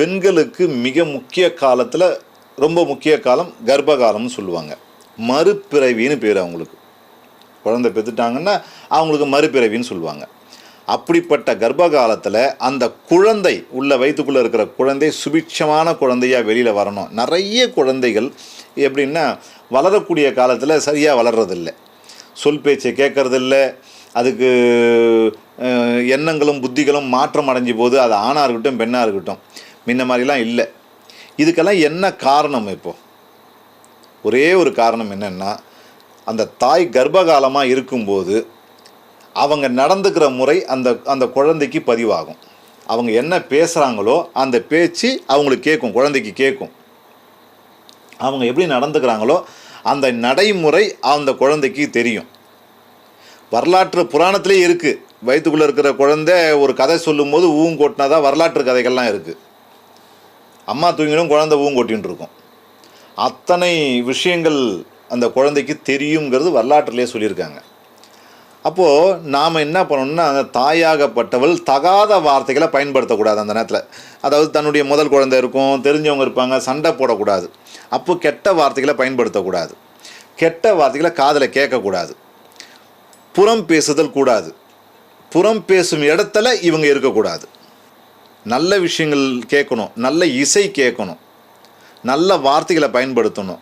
பெண்களுக்கு மிக முக்கிய காலத்தில் ரொம்ப முக்கிய காலம் கர்ப்ப காலம்னு சொல்லுவாங்க. மறுபிறவின்னு பேர் அவங்களுக்கு. குழந்தை பெற்றுட்டாங்கன்னா அவங்களுக்கு மறுபிறவின்னு சொல்லுவாங்க. அப்படிப்பட்ட கர்ப்ப காலத்தில் அந்த குழந்தை உள்ள வயிற்றுக்குள்ளே இருக்கிற குழந்தை சுபிட்சமான குழந்தையாக வெளியில் வரணும். நிறைய குழந்தைகள் எப்படின்னா வளரக்கூடிய காலத்தில் சரியாக வளர்றதில்லை. சொல் பேச்சை கேட்குறதில்ல. அதுக்கு எண்ணங்களும் புத்திகளும் மாற்றம் அடைஞ்சு போது அது ஆணாக இருக்கட்டும் பெண்ணாக இருக்கட்டும். முன்ன மாதிரிலாம் இல்லை. இதுக்கெல்லாம் என்ன காரணம் இப்போது ஒரே ஒரு காரணம் என்னென்னா அந்த தாய் கர்ப்பகாலமாக இருக்கும்போது அவங்க நடந்துக்கிற முறை அந்த அந்த குழந்தைக்கு பதிவாகும். அவங்க என்ன பேசுகிறாங்களோ அந்த பேச்சு அவங்களுக்கு கேட்கும் குழந்தைக்கு கேட்கும். அவங்க எப்படி நடந்துக்கிறாங்களோ அந்த நடைமுறை அந்த குழந்தைக்கு தெரியும். வரலாற்று புராணத்திலே இருக்குது வயிற்றுக்குள்ளே இருக்கிற குழந்தை ஒரு கதை சொல்லும்போது ஊங்கோட்டினா தான் வரலாற்று கதைகள்லாம் இருக்குது அம்மா தூங்கிடும் குழந்தை ஊங்கொட்டின்னு இருக்கும் அத்தனை விஷயங்கள் அந்த குழந்தைக்கு தெரியுங்கிறது வரலாற்றிலே சொல்லியிருக்காங்க. அப்போது நாம் என்ன பண்ணணும்னா அந்த தாயாகப்பட்டவள் தகாத வார்த்தைகளை பயன்படுத்தக்கூடாது அந்த நேரத்தில். அதாவது தன்னுடைய முதல் குழந்தை இருக்கும் தெரிஞ்சவங்க இருப்பாங்க சண்டை போடக்கூடாது. அப்போ கெட்ட வார்த்தைகளை பயன்படுத்தக்கூடாது. கெட்ட வார்த்தைகளை காதில் கேட்கக்கூடாது. புறம் பேசுதல் கூடாது. புறம் பேசும் இடத்துல இவங்க இருக்கக்கூடாது. நல்ல விஷயங்கள் கேட்கணும் நல்ல இசை கேட்கணும் நல்ல வார்த்தைகளை பயன்படுத்தணும்.